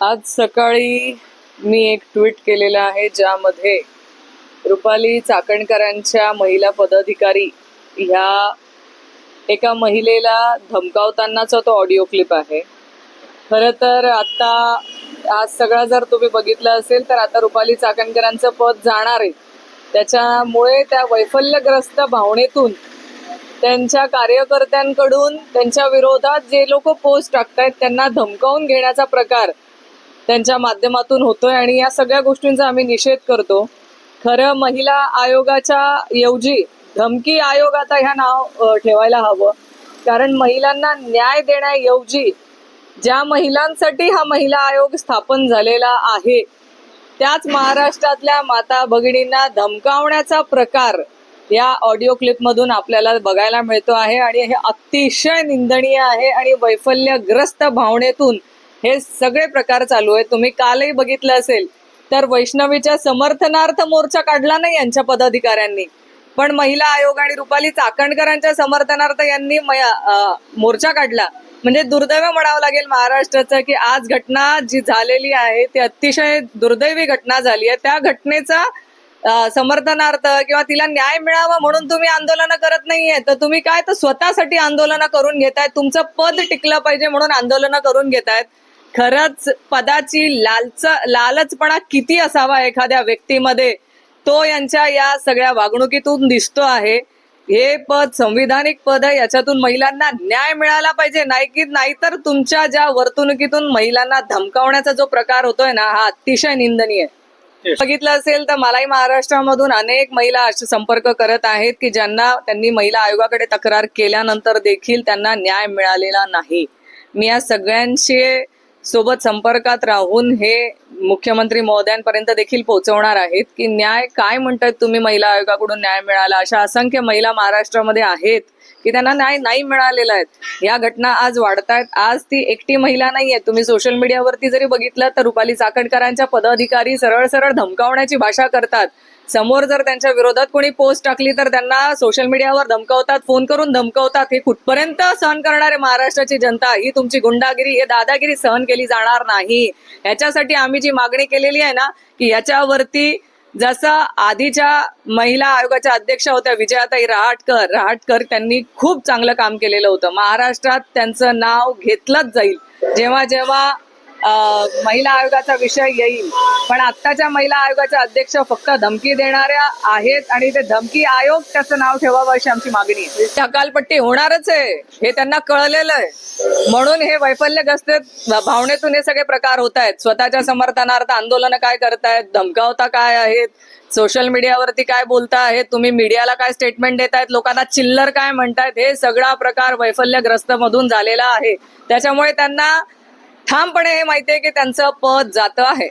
आज सकाळी मी एक ट्विट केलेलं आहे ज्यामध्ये रुपाली चाकणकरांच्या महिला पदाधिकारी ह्या एका महिलेला धमकावतानाचा तो ऑडिओ क्लिप आहे. खरं तर आता आज सगळा जर तुम्ही बघितलं असेल तर आता रुपाली चाकणकरांचं पद जाणार आहे. त्याच्यामुळे त्या वैफल्यग्रस्त भावनेतून त्यांच्या कार्यकर्त्यांकडून त्यांच्या विरोधात जे लोक पोस्ट टाकतायत त्यांना धमकावून घेण्याचा प्रकार त्यांच्या माध्यमातून होतोय आणि या सगळ्या गोष्टींचा आम्ही निषेध करतो. खरं महिला आयोगाच्या ऐवजी धमकी आयोग आता ह्या नाव ठेवायला हवं. कारण महिलांना न्याय देण्याऐवजी ज्या महिलांसाठी हा महिला आयोग स्थापन झालेला आहे त्याच महाराष्ट्रातल्या माता भगिनींना धमकावण्याचा प्रकार या ऑडिओ क्लिपमधून आपल्याला बघायला मिळतो आहे. आणि हे अतिशय निंदनीय आहे आणि वैफल्यग्रस्त भावनेतून हे सगळे प्रकार चालू आहेत. तुम्ही कालही बघितलं असेल तर वैष्णवीच्या समर्थनार्थ मोर्चा काढला नाही यांच्या पदाधिकाऱ्यांनी. पण महिला आयोग आणि रुपाली चाकणकरांच्या समर्थनार्थ यांनी मोर्चा काढला. म्हणजे दुर्दैव म्हणावं लागेल महाराष्ट्राचं की आज घटना जी झालेली आहे ती अतिशय दुर्दैवी घटना झाली आहे. त्या घटनेचा समर्थनार्थ किंवा तिला न्याय मिळावा म्हणून तुम्ही आंदोलन करत नाहीये तर तुम्ही काय तर स्वतःसाठी आंदोलन करून घेतायत तुमचं पद टिकलं पाहिजे म्हणून आंदोलन करून घेतायत. खरंच पदाची लालच लालचपणा किती असावा एखाद्या व्यक्तीमध्ये? तो यांच्या या सगळ्या वागणुकीतून दिसतो आहे. हे पद संविधानिक पद आहे याच्यातून महिलांना न्याय मिळाला पाहिजे. नाही की नाहीतर तुमच्या ज्या वर्तणुकीतून महिलांना धमकावण्याचा जो प्रकार होतोय ना हा अतिशय निंदनीय. बघितलं असेल तर मलाही महाराष्ट्रामधून अनेक महिला असे संपर्क करत आहेत की ज्यांना त्यांनी महिला आयोगाकडे तक्रार केल्यानंतर देखील त्यांना न्याय मिळालेला नाही. मी या सगळ्यांशी सोबत संपर्कात राहून हे मुख्यमंत्री महोदयांपर्यंत देखील पोहोचवणार आहेत की न्याय काय म्हणतात तुम्ही? महिला आयोगाकडून न्याय मिळाला. अशा असंख्य महिला महाराष्ट्रामध्ये आहेत. की त्यांना न्याय नाही मिळालेला आहे या घटना आज वाढतायत. आज ती एकटी महिला नाहीये. तुम्ही सोशल मीडियावरती जरी बघितलं तर रुपाली चाकणकरांच्या पदाधिकारी सरळ सरळ धमकावण्याची भाषा करतात. समोर जर त्यांच्या विरोधात कोणी पोस्ट टाकली तर त्यांना सोशल मीडियावर धमकावतात फोन करून धमकावतात. हे कुठपर्यंत सहन करणारे महाराष्ट्राची जनता? ही तुमची गुंडागिरी हे दादागिरी सहन केली जाणार नाही. याच्यासाठी आम्ही जी मागणी केलेली आहे ना की याच्यावरती जसं आधीच्या महिला आयोगाच्या अध्यक्षा होत्या विजयाताई रहाटकर रहाटकर त्यांनी खूप चांगलं काम केलेलं होतं. महाराष्ट्रात त्यांचं नाव घेतलंच जाईल. जेव्हा जेव्हा महिला आयोगाचा विषय येईल. पण आत्ताच्या महिला आयोगाच्या अध्यक्ष फक्त धमकी देणाऱ्या आहेत आणि ते धमकी आयोग त्याचं नाव ठेवावं अशी आमची मागणी आहे. हकालपट्टी होणारच आहे. हे त्यांना कळलेलं आहे. म्हणून हे वैफल्यग्रस्त भावनेतून हे सगळे प्रकार होत आहेत स्वतःच्या समर्थनार्थ आंदोलन काय करतायत? धमकावता काय आहेत? सोशल मीडियावरती काय बोलता आहेत तुम्ही मीडियाला काय स्टेटमेंट देतायत लोकांना चिल्लर काय म्हणतायत हे सगळा प्रकार वैफल्यग्रस्त मधून झालेला आहे. त्याच्यामुळे त्यांना ठामपणे हे माहितीये की त्यांचं पद जातं आहे.